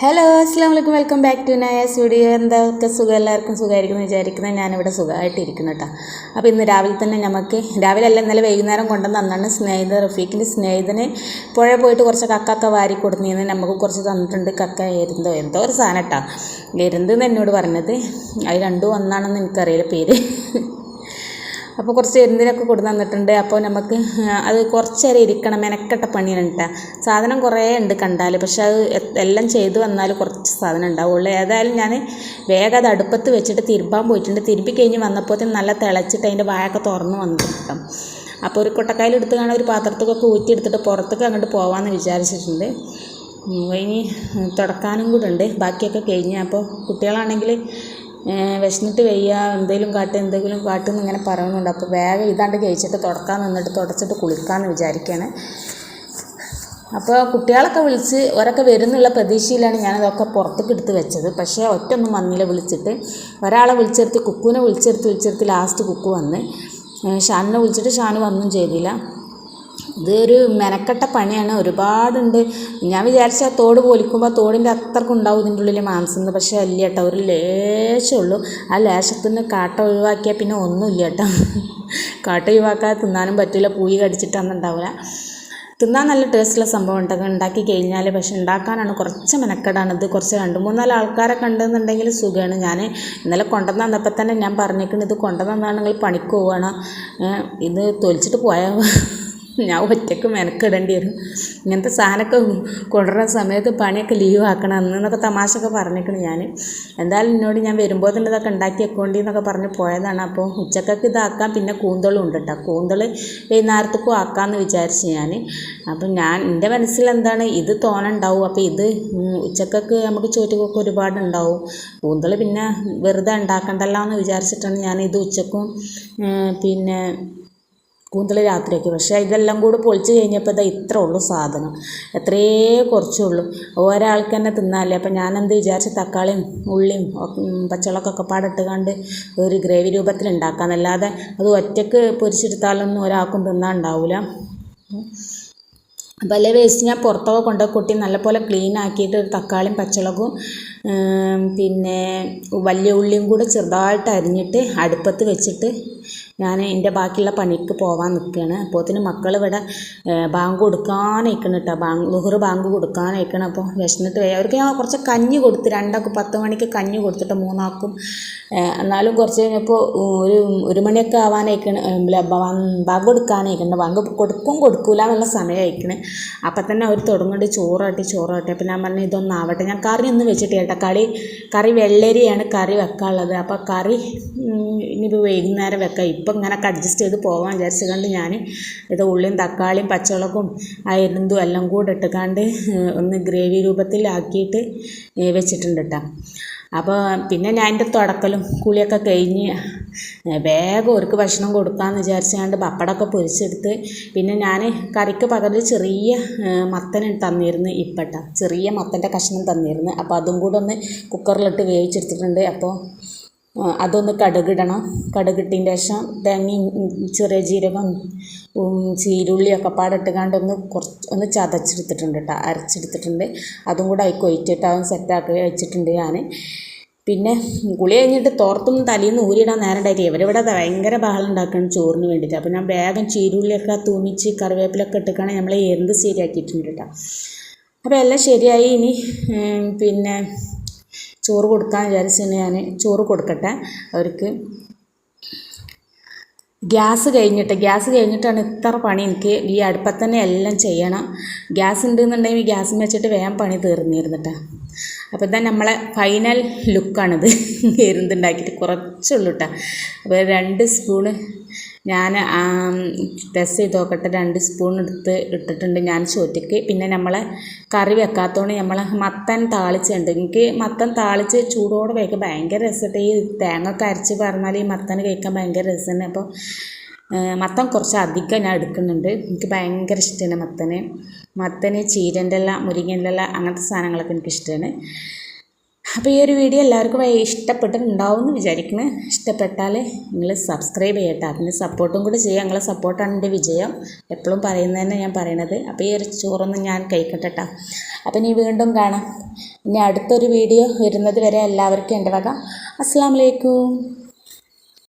Hello അസ്സാം വലൈക്കും welcome back to നായ സ്റ്റുഡിയോ എന്തൊക്കെ സുഖം? എല്ലാവർക്കും സുഖമായിരിക്കും എന്ന് വിചാരിക്കുന്നത് ഞാനിവിടെ സുഖമായിട്ടിരിക്കുന്നു കേട്ടോ അപ്പോൾ ഇന്ന് രാവിലെ തന്നെ നമുക്ക് രാവിലെ അല്ല ഇന്നലെ വൈകുന്നേരം കൊണ്ടുവന്ന് അന്നാണ് സ്നേഹിത റഫീഖിന്റെ സ്നേഹിതനെ പുഴ പോയിട്ട് കുറച്ച് കക്കൊക്കെ വാരി കൊടുത്തിരുന്നു. നമുക്ക് കുറച്ച് തന്നിട്ടുണ്ട് കക്ക. എരുന്തോ എന്തോ ഒരു സാധനം കേട്ടോ എരുന്ത് എന്ന് എന്നോട് പറഞ്ഞത്? അത് രണ്ടും ഒന്നാണെന്ന് എനിക്കറിയില്ല. പേര് അപ്പോൾ കുറച്ച് എരുന്തിനൊക്കെ കൊടുത്തു തന്നിട്ടുണ്ട്. അപ്പോൾ നമുക്ക് അത് കുറച്ച് നേരം ഇരിക്കണം. മെനക്കെട്ട പണിയാണ് സാധനം കുറേ ഉണ്ട് കണ്ടാൽ പക്ഷെ അത് എല്ലാം ചെയ്ത് വന്നാൽ കുറച്ച് സാധനം ഉണ്ടാവുള്ളൂ. ഏതായാലും ഞാൻ വേഗം അത് അടുപ്പത്ത് വെച്ചിട്ട് തിരുമ്പാൻ പോയിട്ടുണ്ട്. തിരുമ്പി കഴിഞ്ഞ് വന്നപ്പോൾ നല്ല തിളച്ചിട്ട് അതിന്റെ വായൊക്കെ തുറന്ന് വന്നു കിട്ടും അപ്പോൾ ഒരു കൊട്ടക്കായിൽ എടുത്ത് കാണാൻ ഒരു പാത്രത്തൊക്കെ ഊറ്റിയെടുത്തിട്ട് പുറത്തേക്ക് അങ്ങോട്ട് പോകാമെന്ന് വിചാരിച്ചിട്ടുണ്ട്. ഇനി തുടക്കാനും കൂടെ ഉണ്ട്. ബാക്കിയൊക്കെ കഴിഞ്ഞ്. അപ്പോൾ കുട്ടികളാണെങ്കിൽ വിശന്നിട്ട് വയ്യ എന്തെങ്കിലും കാട്ട് എന്തെങ്കിലും കാട്ട് ഇങ്ങനെ പറയുന്നുണ്ട്. അപ്പോൾ വേഗം ഇതാണ്ട് കഴിച്ചിട്ട് തുടക്കാൻ നിന്നിട്ട് തുടച്ചിട്ട് കുളിക്കാമെന്ന് വിചാരിക്കുകയാണ് അപ്പോൾ കുട്ടികളൊക്കെ വിളിച്ച് ഒരൊക്കെ വരുന്നുള്ള പ്രതീക്ഷയിലാണ് ഞാനതൊക്കെ പുറത്തേക്ക് എടുത്ത് വെച്ചത്. പക്ഷേ ഒറ്റൊന്നും വന്നില്ല വിളിച്ചിട്ട്. ഒരാളെ വിളിച്ചെടുത്ത് കുക്കുവിനെ വിളിച്ചെടുത്ത് വിളിച്ചെടുത്ത് ലാസ്റ്റ് കുക്കു വന്ന്. ഷാനിനെ വിളിച്ചിട്ട് ഷാൻ വന്നും ചെയ്തില്ല. ഇതൊരു മെനക്കെട്ട പണിയാണ്. ഒരുപാടുണ്ട്. ഞാൻ വിചാരിച്ച തോട് പൊലിക്കുമ്പോൾ തോടിന്റെ അത്രക്കും ഉണ്ടാവും ഇതിന്റെ ഉള്ളിൽ മാംസം പക്ഷേ ഇല്ല കേട്ടോ ഒരു ലേശമുള്ളൂ ആ ലേശത്തിന് കാട്ട ഒഴിവാക്കിയാൽ പിന്നെ ഒന്നുമില്ല കേട്ടോ. കാട്ട ഒഴിവാക്കാതെ തിന്നാനും പറ്റില്ല പൂയി കടിച്ചിട്ടൊന്നും ഉണ്ടാവില്ല തിന്നാൻ നല്ല ടേസ്റ്റുള്ള സംഭവം ഉണ്ടാക്കി ഉണ്ടാക്കി കഴിഞ്ഞാൽ പക്ഷെ ഉണ്ടാക്കാനാണ് കുറച്ച് മെനക്കെടാണ്. ഇത് കുറച്ച് രണ്ട് മൂന്നാൽ ആൾക്കാരൊക്കെ കണ്ടെന്നുണ്ടെങ്കിൽ സുഖമാണ് ഞാൻ ഇന്നലെ കൊണ്ടുവന്ന് തന്നപ്പോൾ തന്നെ ഞാൻ പറഞ്ഞേക്കുന്നത് ഇത് കൊണ്ടുവന്നാണെങ്കിൽ പണിക്ക് പോവുകയാണ് ഇത് തൊലിച്ചിട്ട് പോയാൽ ഞാൻ ഒറ്റയ്ക്ക് മെനക്കിടേണ്ടി വരും. ഇങ്ങനത്തെ സാധനമൊക്കെ കൊണ്ടുവരുന്ന സമയത്ത് പണിയൊക്കെ ലീവ് ആക്കണം അന്നൊക്കെ തമാശയൊക്കെ പറഞ്ഞേക്കണ് ഞാൻ എന്തായാലും എന്നോട് ഞാൻ വരുമ്പോൾ തന്നെ ഇതൊക്കെ ഉണ്ടാക്കി വെക്കോണ്ടി എന്നൊക്കെ പറഞ്ഞ് പോയതാണ്. അപ്പോൾ ഉച്ചക്കൊക്കെ ഇതാക്കാം പിന്നെ കൂന്തളും ഉണ്ട് കേട്ടോ കൂന്തൾ വൈകുന്നേരത്തേക്കും ആക്കാമെന്ന് വിചാരിച്ച് ഞാൻ അപ്പം ഞാൻ എന്റെ മനസ്സിൽ എന്താണ് ഇത് തോനുണ്ടാവും അപ്പോൾ ഇത് ഉച്ചക്കൊക്കെ നമുക്ക് ചോറ്റുകൊക്കെ ഒരുപാട് ഉണ്ടാവും. കൂന്തൾ പിന്നെ വെറുതെ ഉണ്ടാക്കണ്ടല്ലോ എന്ന് വിചാരിച്ചിട്ടാണ് ഞാൻ ഇത് ഉച്ചക്കും പിന്നെ കൂന്തൽ രാത്രിയൊക്കെ. പക്ഷേ ഇതെല്ലാം കൂടി പൊളിച്ച് കഴിഞ്ഞപ്പോൾ ഇതാ ഇത്ര ഉള്ളൂ സാധനം. എത്രയേ കുറച്ചേ ഉള്ളൂ. ഒരാൾക്ക് തന്നെ തിന്നാലേ അപ്പം ഞാനെന്ത് വിചാരിച്ച് തക്കാളിയും ഉള്ളിയും പച്ചവളക്കൊക്കെ പാടിട്ട് കണ്ട് ഒരു ഗ്രേവി രൂപത്തിൽ ഉണ്ടാക്കാമെന്നല്ലാതെ അത് ഒറ്റയ്ക്ക് പൊരിച്ചെടുത്താലൊന്നും ഒരാൾക്കും തിന്നാൻ ഉണ്ടാവില്ല അപ്പോൾ അല്ലെ വേസ്റ്റ് ഞാൻ പുറത്തൊക്കെ കൊണ്ടുപോയി കൊട്ടി നല്ലപോലെ ക്ലീൻ ആക്കിയിട്ട് ഒരു തക്കാളിയും പച്ചളകും പിന്നെ വലിയ ഉള്ളിയും കൂടെ ചെറുതായിട്ട് അരിഞ്ഞിട്ട് അടുപ്പത്ത് വെച്ചിട്ട് ഞാൻ എന്റെ ബാക്കിയുള്ള പണിക്ക് പോകാൻ നിൽക്കുകയാണ് അപ്പോത്തിന് മക്കൾ ഇവിടെ ബാങ്ക് കൊടുക്കാനയക്കണം കേട്ടോ ബാങ്ക് ലുഹറ് ബാങ്ക് കൊടുക്കാനയക്കണം അപ്പോൾ വിശന്നിട്ട് വയ്യ അവർക്ക് ഞാൻ കുറച്ച് കഞ്ഞി കൊടുത്ത് രണ്ടാൾക്ക് പത്ത് മണിക്ക് കഞ്ഞി കൊടുത്തിട്ട് മൂന്നാൾക്കും എന്നാലും കുറച്ച് കഴിഞ്ഞപ്പോൾ ഒരു ഒരു മണിയൊക്കെ ആവാനയക്കണം ബാങ്ക് കൊടുക്കാനയക്കണം ബാങ്ക് കൊടുക്കും കൊടുക്കൂല എന്നുള്ള സമയം അയക്കണേ അപ്പം തന്നെ അവർ തുടങ്ങുന്നുണ്ട് ചോറാട്ടി ചോറാട്ടി. അപ്പം ഞാൻ പറഞ്ഞു ഇതൊന്നും ആവട്ടെ ഞാൻ കറി ഒന്നും വെച്ചിട്ട് കേട്ടോ കറി കറി വെള്ളരിയാണ് കറി വെക്കാനുള്ളത്. അപ്പോൾ കറി ഇനിയിപ്പോൾ വൈകുന്നേരം വെക്കാം. ഇപ്പം ഇങ്ങനെ അഡ്ജസ്റ്റ് ചെയ്ത് പോകാൻ വിചാരിച്ചുകൊണ്ട് ഞാൻ ഇത് ഉള്ളിയും തക്കാളിയും പച്ചമുളകും അയരുന്തും എല്ലാം കൂടെ ഇട്ടുകാണ്ട് ഒന്ന് ഗ്രേവി രൂപത്തിലാക്കിയിട്ട് വെച്ചിട്ടുണ്ട് കേട്ടോ അപ്പോൾ പിന്നെ ഞാൻ എന്റെ തുടക്കലും കുളിയൊക്കെ കഴിഞ്ഞ് വേഗം ഒരുക്ക് ഭക്ഷണം കൊടുക്കാമെന്ന് വിചാരിച്ചുകൊണ്ട് പപ്പടമൊക്കെ പൊരിച്ചെടുത്ത് പിന്നെ ഞാൻ കറിക്ക് പകരം ചെറിയ മത്തൻ തന്നിരുന്നു ഇപ്പട്ട. ചെറിയ മത്തന്റെ കഷ്ണം തന്നിരുന്നു. അപ്പോൾ അതും കൂടെ ഒന്ന് കുക്കറിലിട്ട് വേവിച്ചെടുത്തിട്ടുണ്ട്. അപ്പോൾ അതൊന്ന് കടുകിടണം. കടുകിട്ടതിന്റെ ശേഷം തേങ്ങയും ചെറിയ ജീരകം ചീരുള്ളിയൊക്കെ പാടിട്ടുകൊണ്ട് ഒന്ന് കുറച്ച് ഒന്ന് ചതച്ചെടുത്തിട്ടുണ്ട് കേട്ടോ അരച്ചെടുത്തിട്ടുണ്ട്. അതും കൂടെ അതിൽ കൊയ്റ്റിട്ട് അതും സെറ്റാക്കി വെച്ചിട്ടുണ്ട് ഞാൻ പിന്നെ ഗുളി കഴിഞ്ഞിട്ട് തോർത്തും തലേന്ന് ഊരിയിടാൻ നേരം ഉണ്ടായിട്ട് ഇവരിവിടെ ഭയങ്കര ബഹളം ഉണ്ടാക്കണം ചോറിന് വേണ്ടിയിട്ട്. അപ്പോൾ ഞാൻ വേഗം ചീരുള്ളിയൊക്കെ തൂമിച്ച് കറിവേപ്പിലൊക്കെ ഇട്ടിക്കാണ് നമ്മളെ എന്ത് ശരിയാക്കിയിട്ടുണ്ട് കേട്ടോ അപ്പോൾ എല്ലാം ശരിയായി ഇനി പിന്നെ ചോറ് കൊടുക്കാൻ വിചാരിച്ചാണ് ഞാൻ ചോറ് കൊടുക്കട്ടെ. അവർക്ക് ഗ്യാസ് കഴിഞ്ഞിട്ട് ഗ്യാസ് കഴിഞ്ഞിട്ടാണ് ഇത്ര പണി എനിക്ക് ഈ അടുപ്പത്ത് തന്നെ എല്ലാം ചെയ്യണം. ഗ്യാസ് ഉണ്ടെന്നുണ്ടെങ്കിൽ ഗ്യാസ് വെച്ചിട്ട് വേഗം പണി തീർന്നിരുന്നിട്ടാ. അപ്പോൾ ഇതാ നമ്മളെ ഫൈനൽ ലുക്കാണിത് എരുന്നുണ്ടാക്കിയിട്ട് കുറച്ചുള്ളൂ കേട്ടോ അപ്പോൾ രണ്ട് സ്പൂണ് ഞാൻ ടെസ്റ്റ് ചെയ്ത് നോക്കട്ടെ രണ്ട് സ്പൂൺ എടുത്ത് ഇട്ടിട്ടുണ്ട്. ഞാൻ ചോറ്റയ്ക്ക് പിന്നെ നമ്മളെ കറി വെക്കാത്തതുകൊണ്ട് നമ്മൾ മത്തൻ താളിച്ചുണ്ട് എനിക്ക് മത്തൻ താളിച്ച് ചൂടോടെ കഴിക്കാൻ ഭയങ്കര രസമുണ്ട് ഈ തേങ്ങ ഒക്കെ അരച്ച് പറഞ്ഞാൽ ഈ മത്തൻ കഴിക്കാൻ ഭയങ്കര രസമാണ്. അപ്പോൾ മത്തം മത്തൻ കുറച്ച് അധികം ഞാൻ എടുക്കുന്നുണ്ട്. എനിക്ക് ഭയങ്കര ഇഷ്ടമാണ് മത്തന്. മത്തന് ചീരന്റെ ഇല മുരിങ്ങന്റെ ഇല അങ്ങനത്തെ സാധനങ്ങളൊക്കെ എനിക്ക് ഇഷ്ടമാണ് അപ്പോൾ ഈ ഒരു വീഡിയോ എല്ലാവർക്കും ഇഷ്ടപ്പെട്ടിട്ടുണ്ടാവും എന്ന് വിചാരിക്കുന്നു ഇഷ്ടപ്പെട്ടാൽ നിങ്ങൾ സബ്സ്ക്രൈബ് ചെയ്യട്ടെ. അതിന് സപ്പോർട്ടും കൂടി ചെയ്യുക നിങ്ങളെ സപ്പോർട്ടാണ് എന്റെ വിജയം. എപ്പോഴും പറയുന്നത് തന്നെ ഞാൻ പറയണത്. അപ്പോൾ ഈ ഒരു ചോറൊന്നും ഞാൻ കഴിക്കട്ടെ ട്ടാ. അപ്പോൾ ഇനി വീണ്ടും കാണാം. ഇനി അടുത്തൊരു വീഡിയോ വരുന്നത് വരെ എല്ലാവർക്കും എന്റെ വക. അസ്സാം വലൈക്കും